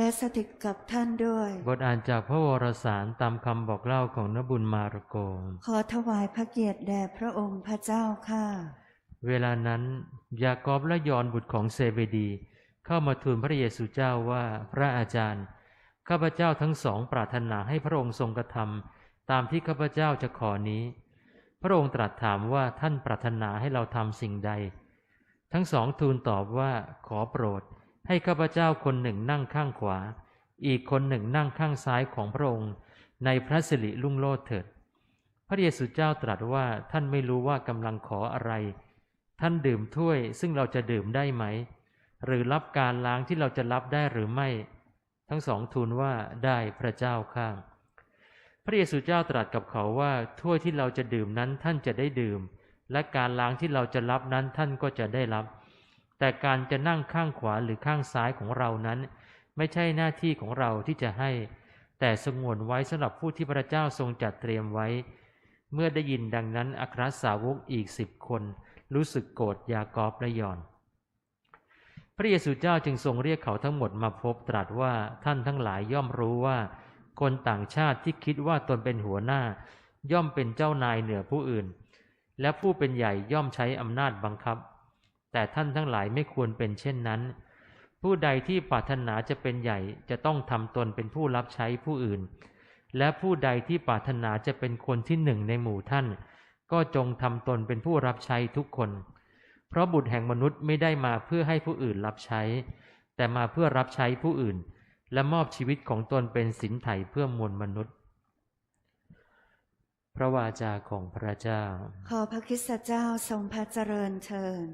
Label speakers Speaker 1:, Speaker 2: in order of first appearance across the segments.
Speaker 1: และสถิตกับท่านด้วย
Speaker 2: บทอ่านจากพระวรสารตามคำบอกเล่าของนบุญมาระโก
Speaker 1: ขอถวายพระเกียรติแด่พระองค์พระเจ้าค่ะ
Speaker 2: เวลานั้นยากอบและยอนบุตรของเซเบดี เข้ามาทูลพระเยซูเจ้าว่าพระอาจารย์ ข้าพเจ้าทั้งสองปรารถนาให้พระองค์ทรงกระทำตามที่ข้าพเจ้าจะขอนี้ พระองค์ตรัสถามว่าท่านปรารถนาให้เราทำสิ่งใด ทั้งสองทูลตอบว่าขอโปรด ให้ข้าพเจ้าคนหนึ่งนั่งข้างขวา อีกคนหนึ่งนั่งข้างซ้ายของพระองค์ ในพระสิริลุ่งโลดเถิด พระเยซูเจ้าตรัสว่าท่านไม่รู้ว่ากำลังขออะไร ท่านดื่มถ้วยซึ่งเราจะดื่มได้ไหม หรือรับการล้างที่เราจะรับได้หรือไม่ ทั้งสองทูลว่าได้พระเจ้าข้าง พระเยซูเจ้าตรัสกับเขาว่าถ้วยที่เราจะดื่มนั้นท่านจะได้ดื่ม และการล้างที่เราจะรับนั้นท่านก็จะได้รับ แต่การจะนั่งข้างขวาหรือข้างซ้ายของเรานั้น ไม่ใช่หน้าที่ของเราที่จะให้ แต่สงวนไว้สำหรับผู้ที่พระเจ้าทรงจัดเตรียมไว้ เมื่อได้ยินดังนั้นอัครสาวกอีกสิบคน รู้สึกโกรธยากอบและยอน พระเยซูเจ้าจึงทรงเรียกเขาทั้งหมดมาพบตรัสว่าท่านทั้งหลายย่อมรู้ว่า คนต่างชาติที่คิดว่าตนเป็นหัวหน้า ย่อมเป็นเจ้านายเหนือผู้อื่น และผู้เป็นใหญ่ย่อมใช้อำนาจบังคับ แต่ท่านทั้งหลายไม่ควรเป็นเช่นนั้น ผู้ใดที่ปรารถนาจะเป็นใหญ่จะต้องทำตนเป็นผู้รับใช้ผู้อื่น และผู้ใดที่ปรารถนาจะเป็นคนที่หนึ่งในหมู่ท่าน ก็จงทำตนเป็นผู้รับใช้ทุกคน เพราะบุตรแห่งมนุษย์ไม่ได้มาเพื่อให้ผู้อื่นรับใช้ แต่มาเพื่อรับใช้ผู้อื่น และมอบชีวิตของตนเป็นสินไถ่เพื่อมวลมนุษย์พระวาจาของพระเจ้า
Speaker 1: ขอพระคิสตเจ้าทรงพระเจริญเชิญ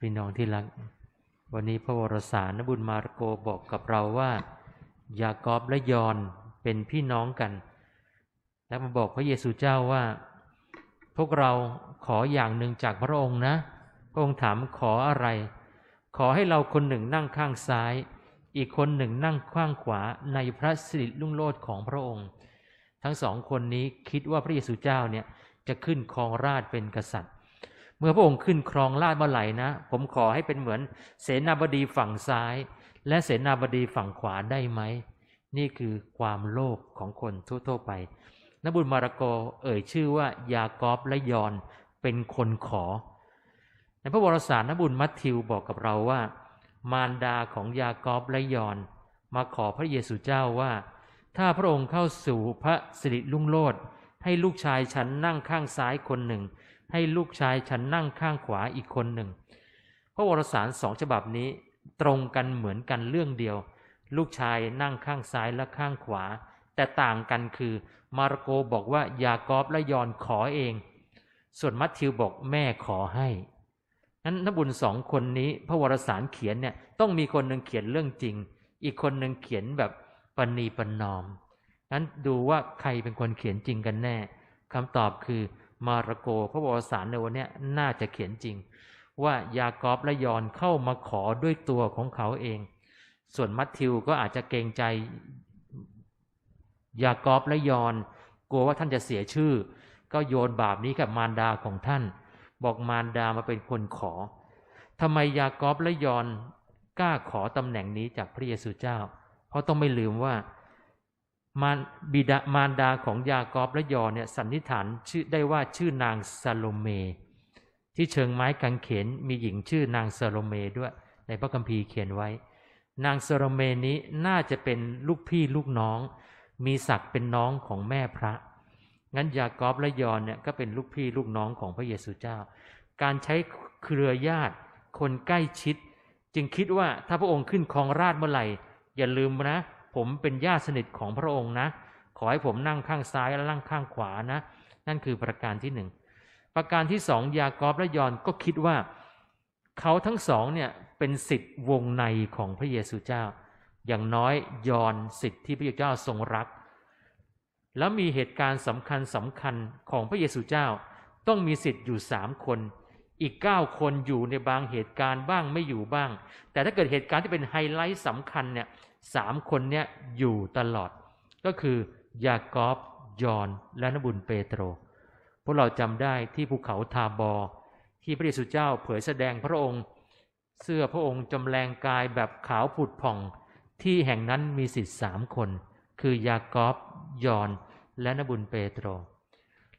Speaker 2: พี่น้องที่รัก วันนี้พระวรสารนบุญมาโกบอกกับเราว่า ยากอบและยอนเป็นพี่น้องกัน และมาบอกพระเยซูเจ้าว่า พวกเราขออย่างหนึ่งจากพระองค์นะ พระองค์ถามขออะไร ขอให้เราคนหนึ่งนั่งข้างซ้าย อีกคนหนึ่งนั่งข้างขวาในพระสิริลุ่งโลดของพระองค์ ทั้งสองคนนี้คิดว่าพระเยซูเจ้าเนี่ยจะขึ้นครองราชเป็นกษัตริย์ เมื่อพระองค์ขึ้นครองราชเมื่อไหร่นะ ผมขอให้เป็นเหมือนเสนาบดีฝั่งซ้าย และเสนาบดีฝั่งขวาได้ไหม นี่คือความโลภของคนทั่วๆไปนบุญมารโกเอ่ยชื่อว่ายากอบและยอนเป็นคนขอ ในพระวรสารนบุญมัทธิวบอกกับเราว่า มารดาของยากอบและยอน มาขอพระเยซูเจ้าว่า ถ้าพระองค์เข้าสู่พระสิริลุ่งโลดให้ลูกชายฉันนั่งข้างซ้ายคนหนึ่ง ให้ลูกชายฉันนั่งข้างขวาอีกคนหนึ่งพระวรสารสองฉบับนี้ตรงกันเหมือนกันเรื่องเดียว ลูกชายนั่งข้างซ้ายและข้างขวา แต่ต่างกันคือ มาระโกบอกว่ายากอบและยอนขอเอง ส่วนมัทธิวบอกแม่ขอให้นั้นนบุญสองคนนี้พระวรสารเขียนเนี่ยต้องมีคนหนึ่งเขียนเรื่องจริง อีกคนหนึ่งเขียนแบบปณีปนอมนั้นดูว่าใครเป็นคนเขียนจริงกันแน่คำตอบคือ มาระโกพระวสารในวันนี้น่าจะเขียนจริง ว่ายากอบและยอนเข้ามาขอด้วยตัวของเขาเอง ส่วนมัทธิวก็อาจจะเกรงใจ ยากอบและยอน กลัวว่าท่านจะเสียชื่อ ก็โยนบาปนี้กับมารดาของท่าน บอกมารดามาเป็นคนขอทำไมยากอบและยอนกล้าขอตำแหน่งนี้จากพระเยซูเจ้า เพราะต้องไม่ลืมว่า มารบิดามารดาของยากอบและยอนเนี่ยสันนิษฐานชื่อได้ว่าชื่อนางซาโลเม ที่เชิงไม้กางเขนมีหญิงชื่อนางซาโลเมด้วย ในพระคัมภีร์เขียนไว้ นางซาโลเมนี้น่าจะเป็นลูกพี่ลูกน้อง มีศักดิ์เป็นน้องของแม่พระ งั้นยากอบและยอนเนี่ยก็เป็นลูกพี่ลูกน้องของพระเยซูเจ้า การใช้เครือญาติคนใกล้ชิด จึงคิดว่าถ้าพระองค์ขึ้นครองราชเมื่อไหร่ อย่าลืมนะ ผมเป็นญาติสนิทของพระองค์นะ ขอให้ผมนั่งข้างซ้ายและนั่งข้างขวานะ นั่นคือประการที่หนึ่งประการที่สองยากอบและยอนก็คิดว่า เขาทั้งสองเนี่ยเป็นสิทธิ์วงในของพระเยซูเจ้า อย่างน้อยยอนสิทธิ์ที่พระเยซูเจ้าทรงรัก แล้วมีเหตุการณ์สำคัญสำคัญของพระเยซูเจ้า ต้องมีสิทธิ์อยู่สามคน อีกเก้าคนอยู่ในบางเหตุการณ์บ้างไม่อยู่บ้าง แต่ถ้าเกิดเหตุการณ์ที่เป็นไฮไลท์สำคัญเนี่ย สามคนเนี่ยอยู่ตลอด ก็คือยากอบยอนและนบุญเปโตร พวกเราจำได้ที่ภูเขาทาบอ ที่พระเยซูเจ้าเผยแสดงพระองค์ เสื้อพระองค์จำแรงกายแบบขาวผุดผ่อง ที่แห่งนั้นมีสิทธิ์สามคน คือยากอบยอนและนบุญเปโตร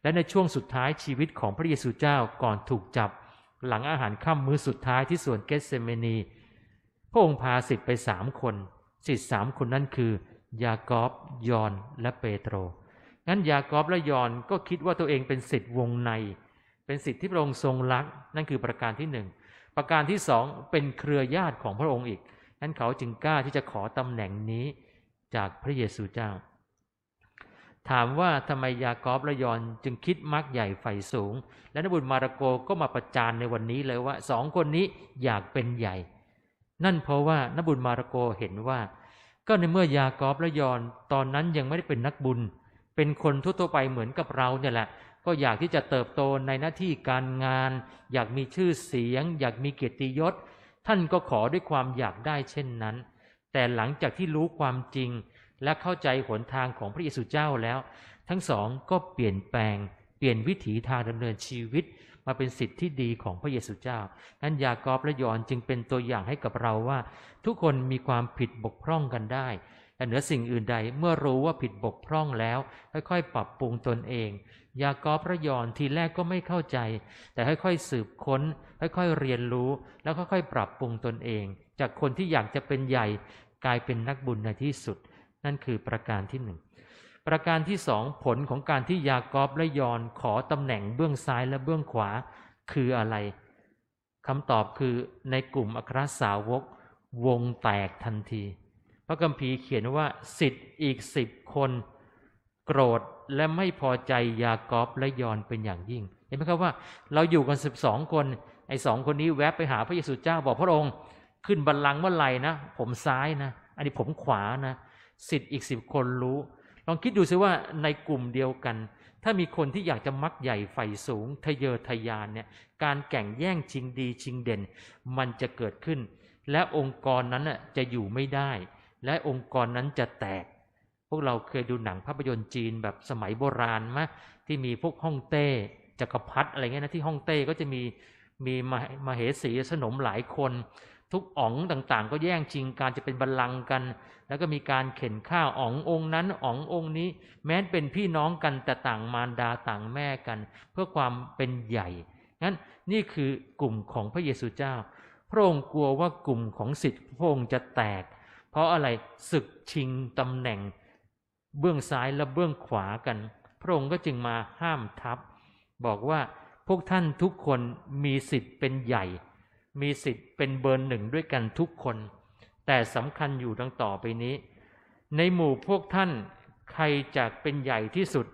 Speaker 2: และในช่วงสุดท้ายชีวิตของพระเยซูเจ้าก่อนถูกจับ หลังอาหารค่ำมื้อสุดท้ายที่สวนเกสเซเมนี พระองค์พาสิทธิ์ไปสามคน สิทธิ์สามคนนั้นคือ ยากอบยอนและเปโตร งั้นยากอบและยอนก็คิดว่าตัวเองเป็นสิทธิ์วงใน เป็นสิทธิ์ที่พระองค์ทรงรัก นั่นคือประการที่หนึ่งประการที่สองเป็นเครือญาติของพระองค์อีกนั้นเขาจึงกล้าที่จะขอตำแหน่งนี้จากพระเยซูเจ้า ถามว่าทำไมยากอบและยอนจึงคิดมักใหญ่ไฟสูง และนบุญมาระโกก็มาประจานในวันนี้เลยว่าสองคนนี้อยากเป็นใหญ่ นั่นเพราะว่านบุญมาระโกเห็นว่า ก็ในเมื่อยากอบและยอนตอนนั้นยังไม่ได้เป็นนักบุญ เป็นคนทั่วๆไปเหมือนกับเราเนี่ยแหละ ก็อยากที่จะเติบโตในหน้าที่การงาน อยากมีชื่อเสียง อยากมีเกียรติยศ ท่านก็ขอด้วยความอยากได้เช่นนั้น แต่หลังจากที่รู้ความจริง และเข้าใจหนทางของพระเยซูเจ้าแล้ว ทั้งสองก็เปลี่ยนแปลง เปลี่ยนวิถีทางดำเนินชีวิต มาเป็นสิทธิ์ที่ดีของพระเยซูเจ้านั้นยากอบและยอนจึงเป็นตัวอย่างให้กับเราว่า ทุกคนมีความผิดบกพร่องกันได้แต่เหนือสิ่งอื่นใดเมื่อรู้ว่าผิดบกพร่องแล้ว ค่อยๆ ปรับปรุงตนเอง ยากอบพระยอนทีแรกก็ไม่เข้าใจ แต่ค่อยๆสืบค้น ค่อยๆเรียนรู้ แล้วค่อยๆ ปรับปรุงตนเอง จากคนที่อยากจะเป็นใหญ่กลายเป็นนักบุญในที่สุด นั่นคือประการที่หนึ่ง ประการที่สองผลของการที่ยากอบและยอนขอตำแหน่งเบื้องซ้ายและเบื้องขวาคืออะไรคำตอบคือในกลุ่มอัครสาวก วงแตกทันที พระคัมภีร์เขียนว่าสิทธิ์อีกสิบคน โกรธและไม่พอใจยากอบและยอนเป็นอย่างยิ่ง เห็นไหมครับว่าเราอยู่กันสิบสองคน ไอ้สองคนนี้แวบไปหาพระเยซูเจ้าบอกพระองค์ ขึ้นบัลลังก์เมื่อไหร่นะ ผมซ้ายนะ อันนี้ผมขวานะ สิทธิ์อีกสิบคนรู้ ลองคิดดูซิว่าในกลุ่มเดียวกัน ถ้ามีคนที่อยากจะมักใหญ่ไฟสูง ทะเยอทะยานเนี่ยการแข่งแย่งชิงดีชิงเด่น มันจะเกิดขึ้น และองค์กรนั้นน่ะจะอยู่ไม่ได้ และองค์กรนั้นจะแตก พวกเราเคยดูหนังภาพยนตร์จีนแบบสมัยโบราณมะที่มีพวกฮ่องเต้จักรพรรดิอะไรเงี้ยนะที่ฮ่องเต้ก็จะมีมีมามาเหสีสนมหลายคน ทุกอ๋องต่างๆ ก็แย่งชิงการจะเป็นบัลลังก์กัน แล้วก็มีการเข็นข้าวอ๋ององค์นั้นอ๋ององค์นี้ แม้นเป็นพี่น้องกันแต่ต่างมารดาต่างแม่กัน เพื่อความเป็นใหญ่งั้นนี่คือกลุ่มของพระเยซูเจ้า พระองค์กลัวว่ากลุ่มของสิทธิพระองค์จะแตก เพราะอะไรศึกชิงตำแหน่ง เบื้องซ้ายและเบื้องขวากัน พระองค์ก็จึงมาห้ามทัพบอกว่าพวกท่านทุกคนมีสิทธิ์เป็นใหญ่ มีสิทธิ์เป็นเบอร์หนึ่งด้วยกันทุกคน แต่สำคัญอยู่ดังต่อไปนี้ ในหมู่พวกท่านใครจะเป็นใหญ่ที่สุด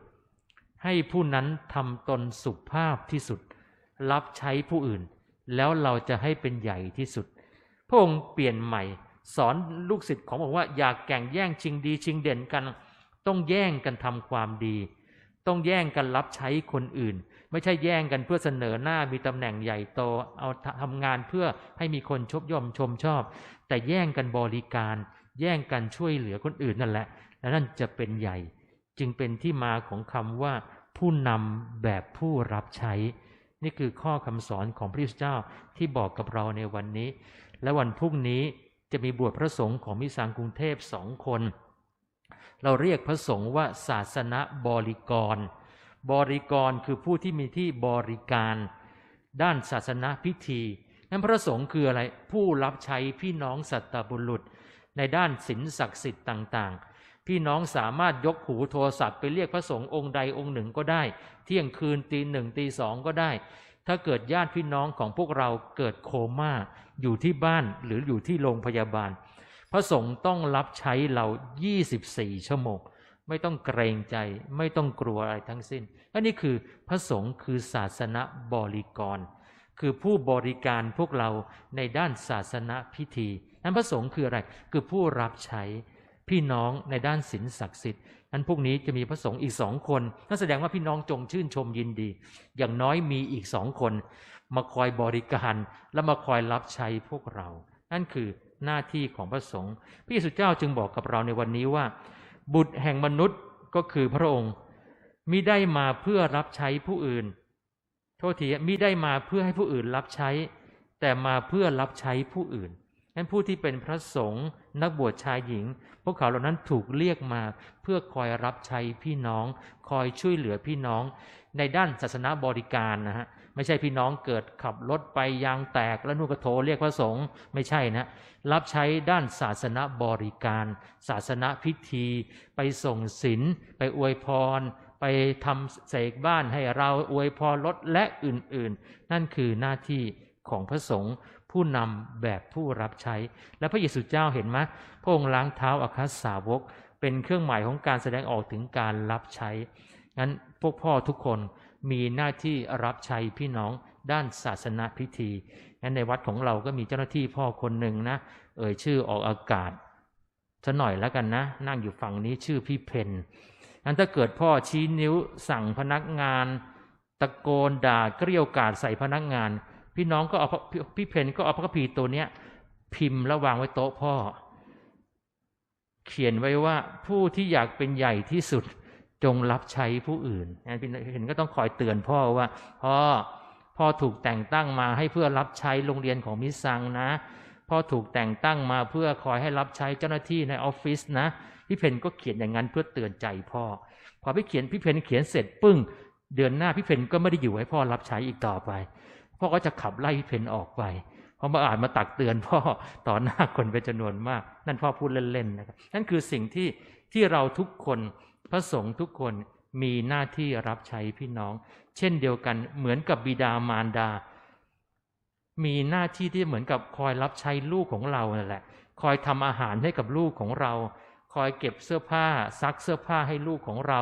Speaker 2: ให้ผู้นั้นทำตนสุภาพที่สุด รับใช้ผู้อื่น แล้วเราจะให้เป็นใหญ่ที่สุด พระองค์เปลี่ยนใหม่ สอนลูกศิษย์ของบอกว่าอย่าแข่งแย่งชิงดีชิงเด่นกัน ต้องแย่งกันทำความดี ต้องแย่งกันรับใช้คนอื่น ไม่ใช่แย่งกันเพื่อเสนอหน้ามีตำแหน่งใหญ่โต เอาทำงานเพื่อให้มีคนชบย่อมชมชอบ แต่แย่งกันบริการ แย่งกันช่วยเหลือคนอื่นนั่นแหละ และนั่นจะเป็นใหญ่ จึงเป็นที่มาของคำว่า ผู้นำแบบผู้รับใช้ นี่คือข้อคำสอนของพระพุทธเจ้าที่บอกกับเราในวันนี้ และวันพรุ่งนี้จะมีบวชพระสงฆ์ของมิสังกรุงเทพสองคน เราเรียกพระสงฆ์ว่าศาสนบริกร บริกรคือผู้ที่มีที่บริการด้านศาสนาพิธี นั้นพระสงฆ์คืออะไร ผู้รับใช้พี่น้องสัตบุรุษ ในด้านศีลศักดิ์สิทธิ์ต่างๆ พี่น้องสามารถยกหูโทรศัพท์ไปเรียกพระสงฆ์องค์ใดองค์หนึ่งก็ได้ เที่ยงคืนตีหนึ่งตีสองก็ได้ ถ้าเกิดญาติพี่น้องของพวกเราเกิดโคม่าอยู่ที่บ้านหรืออยู่ที่โรงพยาบาล พระสงฆ์ต้องรับใช้เรา 24 ชั่วโมง ไม่ต้องเกรงใจ ไม่ต้องกลัวอะไรทั้งสิ้นอันนี้คือพระสงฆ์คือศาสนบริกร คือผู้บริการพวกเราในด้านศาสนาพิธีนั้นพระสงฆ์คืออะไร คือผู้รับใช้พี่น้องในด้านศีลศักดิ์สิทธิ์นั้นพวกนี้จะมีพระสงฆ์อีกสองคนนั่นแสดงว่าพี่น้องจงชื่นชมยินดี อย่างน้อยมีอีกสองคน มาคอยบริการและมาคอยรับใช้พวกเรา นั่นคือหน้าที่ของพระสงฆ์พระเยซูเจ้าจึงบอกกับเราในวันนี้ว่า บุตรแห่งมนุษย์ก็คือพระองค์มิได้มาเพื่อรับใช้ผู้อื่น โทษทีมิได้มาเพื่อให้ผู้อื่นรับใช้ แต่มาเพื่อรับใช้ผู้อื่น นั้นผู้ที่เป็นพระสงฆ์นักบวชชายหญิง พวกเขาเหล่านั้นถูกเรียกมาเพื่อคอยรับใช้พี่น้อง คอยช่วยเหลือพี่น้อง ในด้านศาสนาบริการนะฮะไม่ใช่พี่น้องเกิดขับรถไปยางแตกแล้วนู่นก็โทรเรียกพระสงฆ์ไม่ใช่นะรับใช้ด้านศาสนาบริการ ศาสนาพิธี ไปส่งศีลไปอวยพร ไปทำเสกบ้านให้เราอวยพรรถและอื่นๆ นั่นคือหน้าที่ ของพระสงฆ์ผู้นำแบบผู้รับใช้ และพระเยซูเจ้าเห็นไหมพระองค์ล้างเท้าอาคาสสาวก เป็นเครื่องหมายของการแสดงออกถึงการรับใช้งั้นพวกพ่อทุกคนมีหน้าที่รับใช้พี่น้องด้านศาสนาพิธีงั้นในวัดของเราก็มีเจ้าหน้าที่พ่อคนหนึ่งนะ เอ่ยชื่อออกอากาศซะหน่อยแล้วกันนะ นั่งอยู่ฝั่งนี้ชื่อพี่เพนงั้นถ้าเกิดพ่อชี้นิ้วสั่งพนักงาน ตะโกนด่าเกรี้ยวกราดใส่พนักงาน พี่น้องก็เอาพี่เพนก็เอาพระคัมภีร์ตัวเนี้ย พิมพ์แล้ววางไว้โต๊ะพ่อ เขียนไว้ว่าผู้ที่อยากเป็นใหญ่ที่สุดจงรับใช้ผู้อื่นพี่เห็นก็ต้องคอยเตือนพ่อว่าพ่อพ่อถูกแต่งตั้งมาให้เพื่อรับใช้โรงเรียนของมิสซังนะพ่อถูกแต่งตั้งมาเพื่อคอยให้รับใช้เจ้าหน้าที่ในออฟฟิศนะพี่เพนก็เขียนอย่างนั้นเพื่อเตือนใจพ่อ พอพี่เขียนพี่เพนเขียนเสร็จปึ้ง เดือนหน้าพี่เพนก็ไม่ได้อยู่ให้พ่อรับใช้อีกต่อไป พ่อก็จะขับไล่เพนออกไป เพราะมาอ่านมาตักเตือนพ่อต่อหน้าคนเป็นจำนวนมาก นั่นพ่อพูดเล่นๆนะครับนั่นคือสิ่งที่ที่เราทุกคนพระสงฆ์ทุกคนมีหน้าที่รับใช้พี่น้อง เช่นเดียวกันเหมือนกับบิดามารดา มีหน้าที่ที่เหมือนกับคอยรับใช้ลูกของเรานั่นแหละ คอยทำอาหารให้กับลูกของเรา คอยเก็บเสื้อผ้าซักเสื้อผ้าให้ลูกของเรา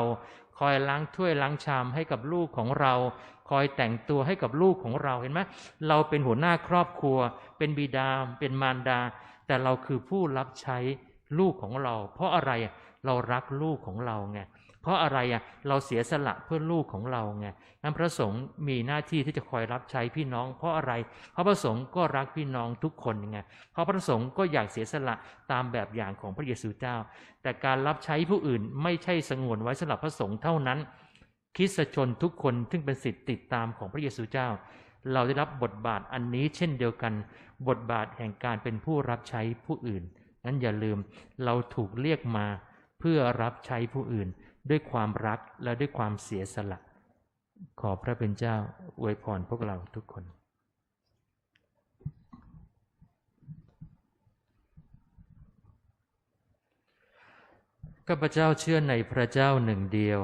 Speaker 2: คอยล้างถ้วยล้างชามให้กับลูกของเรา คอยแต่งตัวให้กับลูกของเราเห็นไหมเราเป็นหัวหน้าครอบครัว เป็นบิดาเป็นมารดา แต่เราคือผู้รับใช้ลูกของเรา เพราะอะไรเรารักลูกของเราไง เพราะอะไรอะเราเสียสละเพื่อลูกของเราไงนั้นพระสงฆ์มีหน้าที่ที่จะคอยรับใช้พี่น้อง เพราะอะไร เพราะพระสงฆ์ก็รักพี่น้องทุกคนไงเพราะพระสงฆ์ก็อยากเสียสละตามแบบอย่างของพระเยซูเจ้า แต่การรับใช้ผู้อื่นไม่ใช่สงวนไว้สำหรับพระสงฆ์เท่านั้นคริสตชนทุกคนซึ่งเป็นสิทธิติดตามของพระเยซูเจ้า เราได้รับบทบาทอันนี้เช่นเดียวกัน บทบาทแห่งการเป็นผู้รับใช้ผู้อื่นนั้นอย่าลืมเราถูกเรียกมาเพื่อรับใช้ผู้อื่น ด้วยความรักและด้วยความเสียสละ ขอพระเป็นเจ้าอวยพรพวกเราทุกคนข้าพเจ้าเชื่อในพระเจ้าหนึ่งเดียว